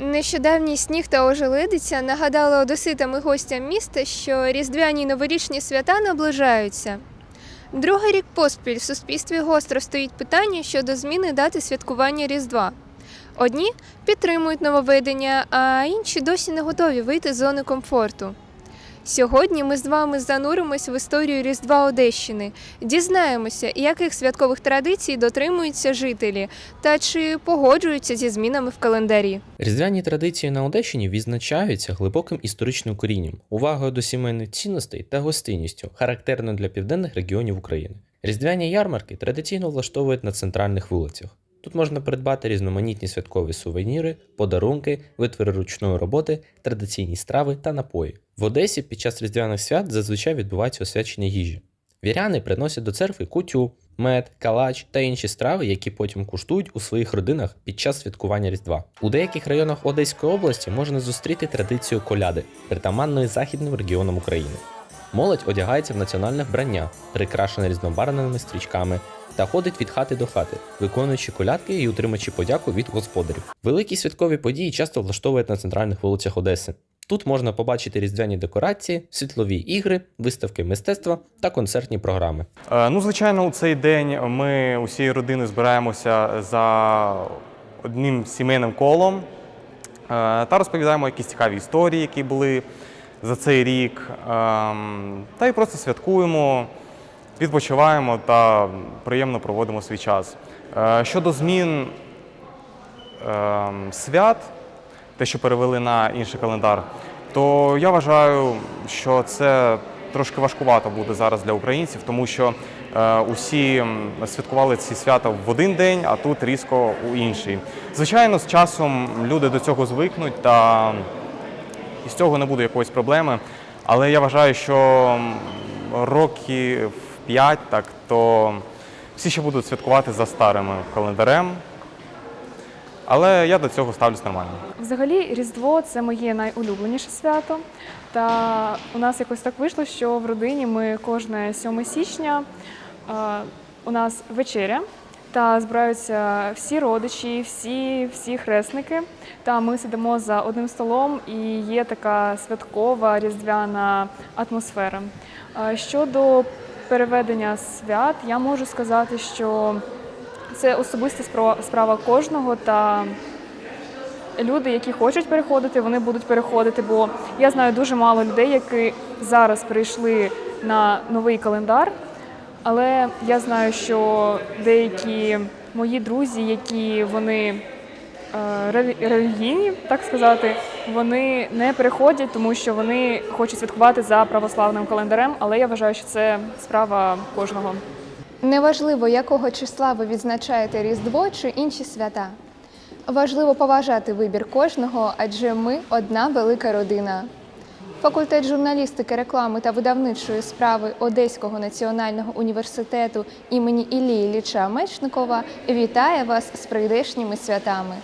Нещодавній сніг та ожеледиця нагадали одеситам і гостям міста, що різдвяні новорічні свята наближаються. Другий рік поспіль в суспільстві гостро стоїть питання щодо зміни дати святкування Різдва. Одні підтримують нововведення, а інші досі не готові вийти з зони комфорту. Сьогодні ми з вами зануримось в історію Різдва Одещини, дізнаємося, яких святкових традицій дотримуються жителі та чи погоджуються зі змінами в календарі. Різдвяні традиції на Одещині відзначаються глибоким історичним корінням, увагою до сімейних цінностей та гостинністю, характерною для південних регіонів України. Різдвяні ярмарки традиційно влаштовують на центральних вулицях. Тут можна придбати різноманітні святкові сувеніри, подарунки, витвори ручної роботи, традиційні страви та напої. В Одесі під час різдвяних свят зазвичай відбувається освячення їжі. Віряни приносять до церкви кутю, мед, калач та інші страви, які потім куштують у своїх родинах під час святкування Різдва. У деяких районах Одеської області можна зустріти традицію коляди, притаманної західним регіонам України. Молодь одягається в національне вбрання, прикрашене різнобарвними стрічками, та ходить від хати до хати, виконуючи колядки і утримуючи подяку від господарів. Великі святкові події часто влаштовують на центральних вулицях Одеси. Тут можна побачити різдвяні декорації, світлові ігри, виставки мистецтва та концертні програми. Е, Ну, звичайно, у цей день ми усією родиною збираємося за одним сімейним колом е, та розповідаємо якісь цікаві історії, які були за цей рік. Ем, Та й просто святкуємо, відпочиваємо та приємно проводимо свій час. Е, Щодо змін ем, свят, те, що перевели на інший календар, то я вважаю, що це трошки важкувато буде зараз для українців, тому що е, усі святкували ці свята в один день, а тут різко у інший. Звичайно, з часом люди до цього звикнуть та і з цього не буде якоїсь проблеми. Але я вважаю, що років 5, так то всі ще будуть святкувати за старим календарем. Але я до цього ставлюсь нормально. Взагалі, Різдво це моє найулюбленіше свято. Та у нас якось так вийшло, що в родині ми кожне 7 січня у нас вечеря. Та збираються всі родичі, всі, всі хресники. Та ми сидимо за одним столом, і є така святкова різдвяна атмосфера. Щодо переведення свят, я можу сказати, що це особиста справа кожного та люди, які хочуть переходити, вони будуть переходити. Бо я знаю дуже мало людей, які зараз прийшли на новий календар. Але я знаю, що деякі мої друзі, які вони е, релігійні, так сказати, вони не переходять, тому що вони хочуть святкувати за православним календарем. Але я вважаю, що це справа кожного. Неважливо, якого числа ви відзначаєте Різдво чи інші свята. Важливо поважати вибір кожного, адже ми одна велика родина. Факультет журналістики, реклами та видавничої справи Одеського національного університету імені Ілії Ліча Мечникова вітає вас з прийдешніми святами.